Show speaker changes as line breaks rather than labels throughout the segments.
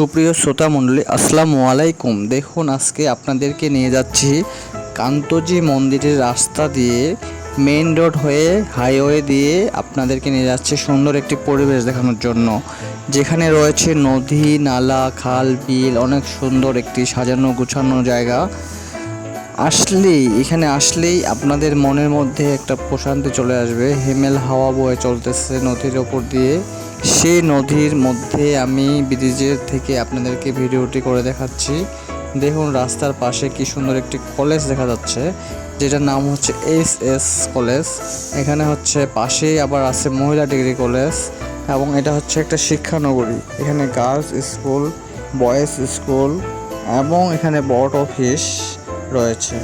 সুপ্রিয় শ্রোতা মণ্ডলী, আসসালামু আলাইকুম। দেখুন, আজকে আপনাদেরকে নিয়ে যাচ্ছি কান্তজি মন্দিরের রাস্তা দিয়ে মেইন রোড হয়ে হাইওয়ে দিয়ে আপনাদেরকে নিয়ে যাচ্ছে সুন্দর একটি পরিবেশ দেখানোর জন্য। যেখানে রয়েছে নদী, নালা, খাল, বিল, অনেক সুন্দর একটি সাজানো গুছানো জায়গা। আসলেই, এখানে আসলেই আপনাদের মনের মধ্যে একটা প্রশান্তি চলে আসবে। হেমেল হাওয়া বয়ে চলতেছে নদীর ওপর দিয়ে। সেই নদীর মধ্যে আমি ব্রিজের থেকে আপনাদেরকে ভিডিওটি করে দেখাচ্ছি। দেখুন রাস্তার পাশে কি সুন্দর একটি কলেজ দেখা যাচ্ছে, যেটার নাম হচ্ছে এস এস কলেজ। এখানে হচ্ছে পাশেই আবার আছে মহিলা ডিগ্রি কলেজ এবং এটা হচ্ছে একটা শিক্ষানগরী। এখানে গার্লস স্কুল, বয়েজ স্কুল এবং এখানে বোর্ড অফিস রয়েছে।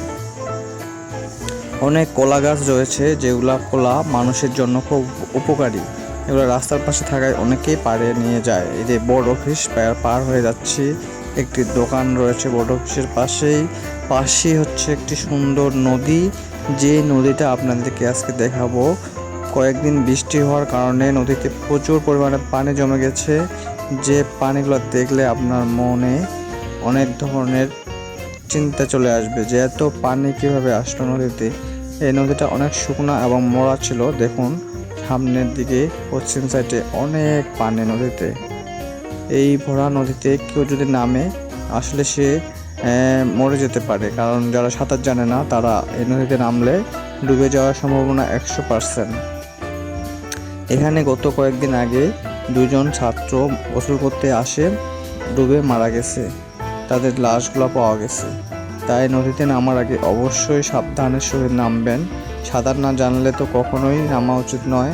অনেক কলা গাছ রয়েছে, যেগুলা কলা মানুষের জন্য খুব উপকারী। এগুলো রাস্তার পাশে থাকায় অনেকেই পারে নিয়ে যায়। এই যে বোর্ড অফিস পার- পার হয়ে যাচ্ছি। একটি দোকান রয়েছে বোর্ড অফিসের পাশেই। পাশেই হচ্ছে একটি সুন্দর নদী। যে নদীটা আপনাদেরকে আজকে দেখাবো। কয়েকদিন বৃষ্টি হওয়ার কারণে নদীতে প্রচুর পরিমাণে পানি জমে গেছে। যে পানিগুলো দেখলে আপনার মনে অনেক ধরনের চিন্তা চলে আসবে যে এত পানি কীভাবে আসলো নদীতে। এই নদীটা অনেক শুকনো এবং মরা ছিল, দেখুন। সামনের দিকে, পশ্চিম সাইডে অনেক পানি নদীতে। এই ভরা নদীতে কেউ যদি নামে, আসলে সে মরে যেতে পারে। কারণ যারা সাঁতার জানে না, তারা এই নদীতে নামলে ডুবে যাওয়ার সম্ভাবনা একশো পার্সেন্ট এখানে গত কয়েকদিন আগে দুজন ছাত্র গোসল করতে আসে, ডুবে মারা গেছে। তাদের লাশগুলো পাওয়া গেছে। তাই নদীতে নামার আগে অবশ্যই সাবধানের সহিত নামবেন। সাঁতার না জানলে তো কখনোই নামা উচিত নয়।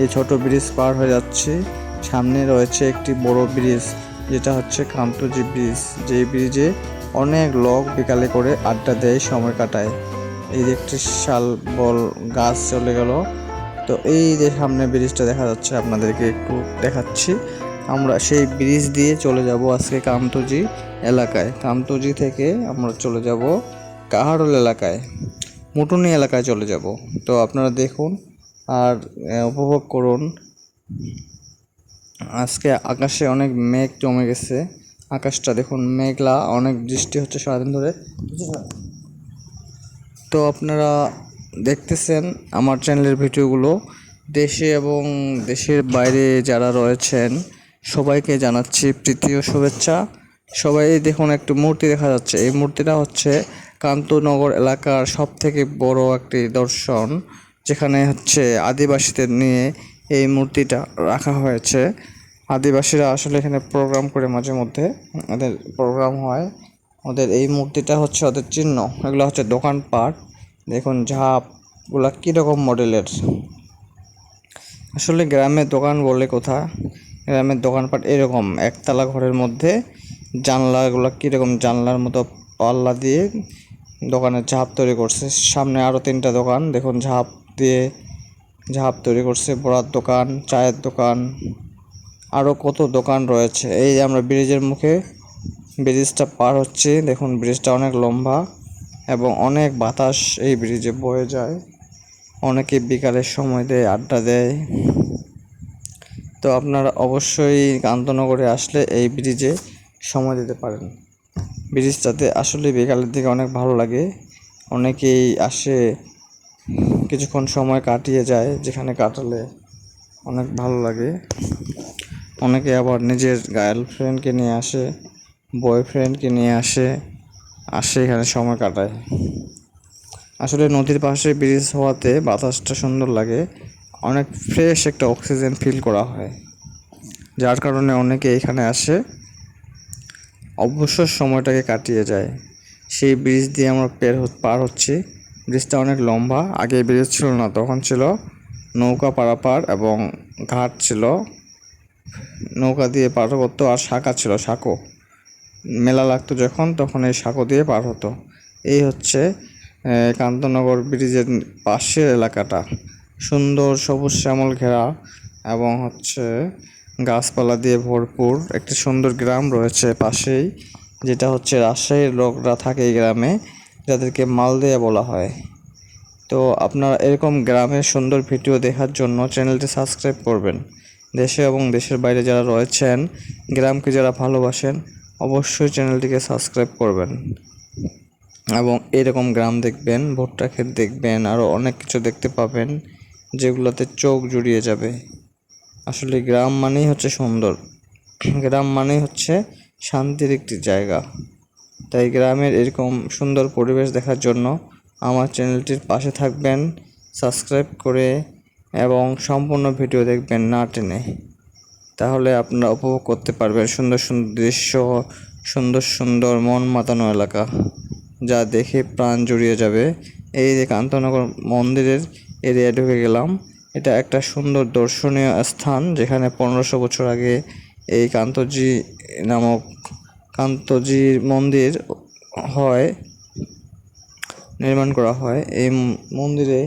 এই ছোট ব্রিজ পার হয়ে যাচ্ছে। সামনে রয়েছে একটি বড় ব্রিজ, যেটা হচ্ছে কান্তজি ব্রিজ। যেই ব্রিজে অনেক লোক বিকালে করে আড্ডা দেয়, সময় কাটায়। এই যে একটি শাল বল গাছ চলে গেল। তো এই যে সামনে ব্রিজটা দেখা যাচ্ছে, আপনাদেরকে একটু দেখাচ্ছি। আমরা সেই ব্রিজ দিয়ে চলে যাব আজকে কামতজি এলাকায়। কামতজি থেকে আমরা চলে যাব কাহারল এলাকায়। মুটুনি এলাকায় চলে যাব। তো আপনারা দেখুন আর উপভোগ করুন। আজকে আকাশে অনেক মেঘ জমে গেছে। আকাশটা দেখুন মেঘলা, অনেক বৃষ্টি হচ্ছে সারাদিন ধরে। তো আপনারা দেখতেছেন আমার চ্যানেলের ভিডিওগুলো। দেশে এবং দেশের বাইরে যারা রয়েছেন, সবাইকে জানাচ্ছি প্রীতি ও শুভেচ্ছা। সবাই দেখুন, একটু মূর্তি দেখা যাচ্ছে। এই মূর্তিটা হচ্ছে কান্তনগর এলাকার সব থেকে বড় একটি দর্শন, যেখানে হচ্ছে আদিবাসীদের নিয়ে এই মূর্তিটা রাখা হয়েছে। আদিবাসীরা আসলে এখানে প্রোগ্রাম করে মাঝে মধ্যে, ওদের প্রোগ্রাম হয়। ওদের এই মূর্তিটা হচ্ছে ওদের চিহ্ন, এগুলো হচ্ছে দোকানপাট। দেখুন ঝাপগুলা কীরকম মডেলের? আসলে গ্রামের দোকান বলে কোথা? গ্রামের দোকানপাট এরকম, একতলা ঘরের মধ্যে জানলাগুলো কীরকম জানলার মতো পাল্লা দিয়ে দোকানের ঝাপ তৈরি করছে। সামনে আরও তিনটা দোকান, দেখুন ঝাপ দিয়ে ঝাপ তৈরি করছে, বড়ার দোকান, চায়ের দোকান আরও কত দোকান রয়েছে। এই যে আমরা ব্রিজের মুখে, ব্রিজটা পার হচ্ছে, দেখুন ব্রিজটা অনেক লম্বা এবং অনেক বাতাস এই ব্রিজে বয়ে যায়। অনেকে বিকালের সময় দেয়, আড্ডা দেয়। তো আপনারা অবশ্যই কান্তনগরে আসলে এই ব্রিজে সময় দিতে পারেন। ব্রিজটাতে আসলে বিকালের দিকে অনেক ভালো লাগে। অনেকেই আসে, কিছুক্ষণ সময় কাটিয়ে যায় যেখানে কাটালে অনেক ভালো লাগে। অনেকে আবার নিজের গার্লফ্রেন্ডকে নিয়ে আসে, বয়ফ্রেন্ডকে নিয়ে আসে আসে এখানে সময় কাটায়। আসলে নদীর পাশে ব্রিজ হওয়াতে বাতাসটা সুন্দর লাগে, অনেক ফ্রেশ একটা অক্সিজেন ফিল করা হয়। যার কারণে অনেকে এখানে আসে। অবসর সময়টাকে কাটিয়ে যায়। সেই ব্রিজ দিয়ে আমরা পের পার হচ্ছি। ব্রিজটা অনেক লম্বা, আগে ব্রিজ ছিল না, তখন ছিল নৌকা পারাপার এবং ঘাট ছিল। নৌকা দিয়ে পার করতো আর শাঁখা ছিল শাঁকো মেলা লাগতো যখন, তখন এই সাঁকো দিয়ে পার হতো। এই হচ্ছে কান্তনগর ব্রিজের পাশের এলাকাটা। সুন্দর সবুজ শ্যামল ঘেরা এবং হচ্ছে গাছপালা দিয়ে ভরপুর একটি সুন্দর গ্রাম রয়েছে পাশেই, যেটা হচ্ছে রাজশাহীর লোকরা থাকে এই গ্রামে, যাদেরকে মালদেয়া বলা হয়। তো আপনারা এরকম গ্রামের সুন্দর ভিডিও দেখার জন্য চ্যানেলটি সাবস্ক্রাইব করবেন। দেশে এবং দেশের বাইরে যারা রয়েছেন, গ্রামকে যারা ভালোবাসেন, অবশ্যই চ্যানেলটিকে সাবস্ক্রাইব করবেন। এবং এরকম গ্রাম দেখবেন, ভুট্টা ক্ষেত দেখবেন আরও অনেক কিছু দেখতে পাবেন, যেগুলোতে চোখ জুড়িয়ে যাবে। আসলে গ্রাম মানেই হচ্ছে সুন্দর। গ্রাম মানেই হচ্ছে শান্তির একটি জায়গা। তাই গ্রামের এরকম সুন্দর পরিবেশ দেখার জন্য আমার চ্যানেলটির পাশে থাকবেন, সাবস্ক্রাইব করে এবং সম্পূর্ণ ভিডিও দেখবেন না টেনে। তাহলে আপনারা উপভোগ করতে পারবেন সুন্দর সুন্দর দৃশ্য, সুন্দর সুন্দর মন মাতানো এলাকা, যা দেখে প্রাণ জুড়িয়ে যাবে। এই যে কান্তনগর মন্দিরের এরিয়া ঢুকে গেলাম। এটা একটা সুন্দর দর্শনীয় স্থান যেখানে পনেরোশো বছর আগে এই কান্তজি নামক কান্তজির মন্দির হয়, নির্মাণ করা হয়। এই মন্দিরে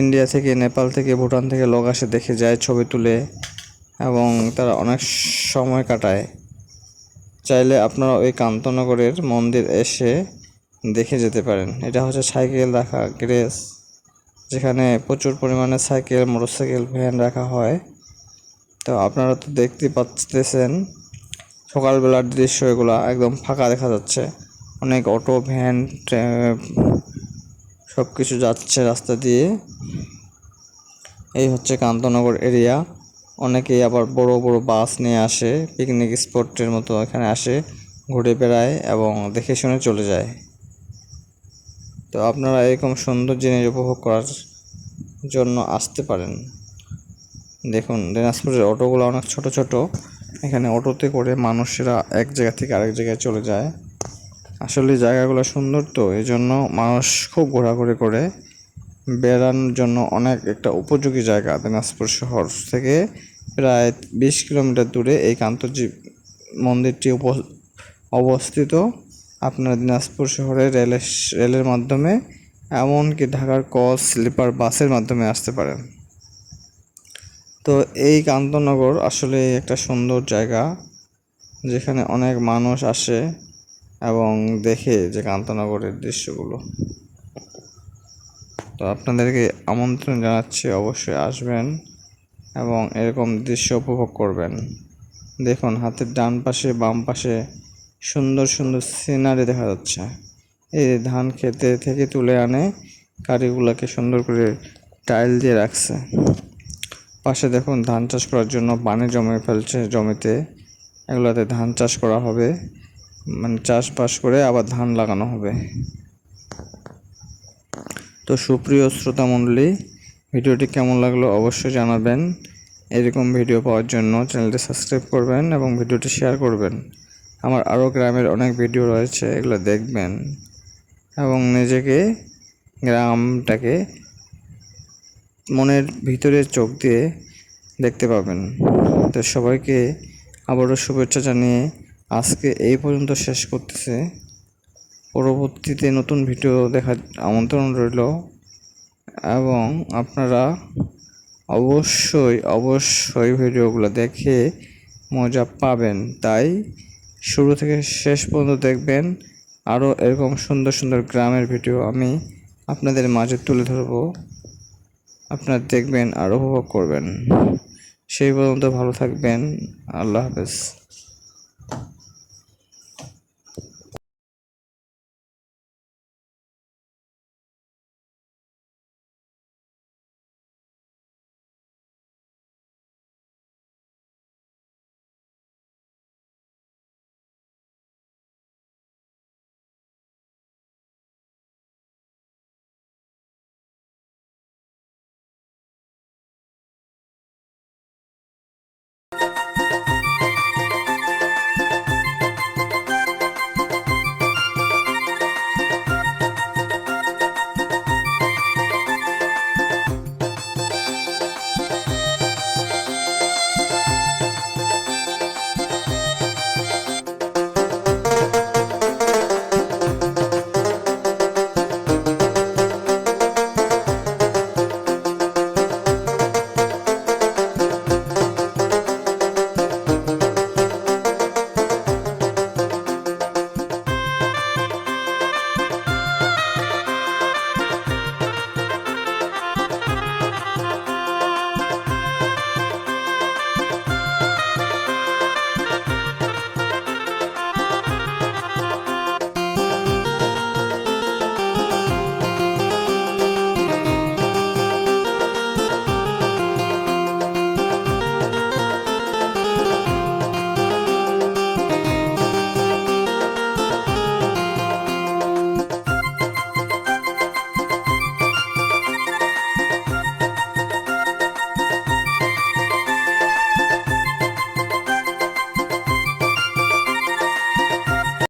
ইন্ডিয়া থেকে, নেপাল থেকে, ভুটান থেকে লোক আসে, দেখে যায়, ছবি তুলে এবং তারা অনেক সময় কাটায়। চাইলে আপনারা ওই কান্তনগরের মন্দির এসে দেখে যেতে পারেন। এটা হচ্ছে সাইকেল রাখা গ্যারেজ যেখানে প্রচুর পরিমাণে সাইকেল, মোটরসাইকেল, ভ্যান রাখা হয়। তো আপনারা তো দেখতে পাচ্ছেন সকালবেলার দৃশ্য এগুলা একদম ফাঁকা দেখা যাচ্ছে। অনেক অটো, ভ্যান সব কিছু যাচ্ছে রাস্তা দিয়ে। এই হচ্ছে কান্তনগর এরিয়া। অনেকেই আবার বড় বড় বাস নিয়ে আসে, পিকনিক স্পটের মতো এখানে আসে, ঘুরে বেড়ায় এবং দেখে শুনে চলে যায়। তো আপনারা এরকম সুন্দর জিনিস উপভোগ করার জন্য আসতে পারেন। দেখুন, দিনাজপুরের অটোগুলো অনেক ছোট ছোট। এখানে অটোতে করে মানুষেরা এক জায়গা থেকে আরেক জায়গায় চলে যায়। আসলে জায়গাগুলো সুন্দর তো এই জন্য মানুষ খুব ঘোরাঘুরি করে বেড়ানোর জন্য অনেক একটা উপযোগী জায়গা দিনাজপুর শহর থেকে। প্রায় বিশ কিলোমিটার দূরে এই কান্তজি মন্দিরটি অবস্থিত। আপনার দিনাজপুর শহরে রেলের রেলের মাধ্যমে, এমনকি ঢাকার কচ স্লিপার, বাসের মাধ্যমে আসতে পারেন। তো এই কান্তনগর আসলে একটা সুন্দর জায়গা, যেখানে অনেক মানুষ আসে এবং দেখে যে কান্তনগরের দৃশ্যগুলো। তো আপনাদেরকে আমন্ত্রণ জানাচ্ছি অবশ্যই আসবেন এবং এরকম দৃশ্য উপভোগ করবেন। দেখুন, হাতের ডান পাশে, বাম পাশে সুন্দর সুন্দর সিনারি দেখা যাচ্ছে। এই ধান খেতে থেকে তুলে আনে, কারিগুলোকে সুন্দর করে টাইল দিয়ে রাখছে। পাশে দেখুন ধান চাষ করার জন্য পানি জমে ফেলছে জমিতে। এগুলোতে ধান চাষ করা হবে। মানে চাষবাস করে আবার ধান লাগানো হবে। তো সুপ্রিয় শ্রোতা মণ্ডলী, ভিডিওটি কেমন লাগল অবশ্যই জানাবেন। এরকম ভিডিও পাওয়ার জন্য চ্যানেলটি সাবস্ক্রাইব করবেন এবং ভিডিওটি শেয়ার করবেন। আমার আরও গ্রামের অনেক ভিডিও রয়েছে, এগুলো দেখবেন। এবং নিজেকে গ্রামটাকে মনের ভিতরে চোখ দিয়ে দেখতে পাবেন। তো সবাইকে আবারও শুভেচ্ছা জানিয়ে আজকে এই পর্যন্ত শেষ করতেছে। পরবর্তীতে নতুন ভিডিও দেখার আমন্ত্রণ রইল। এবং আপনারা অবশ্যই অবশ্যই ভিডিওগুলো দেখে মজা পাবেন। তাই শুরু থেকে শেষ পর্যন্ত দেখবেন আরও এরকম সুন্দর সুন্দর গ্রামের ভিডিও আমি আপনাদের মাঝে তুলে ধরব। আপনার দেখবেন আর উপভোগ করবেন। সেই পর্যন্ত ভালো থাকবেন। আল্লাহ হাফেজ।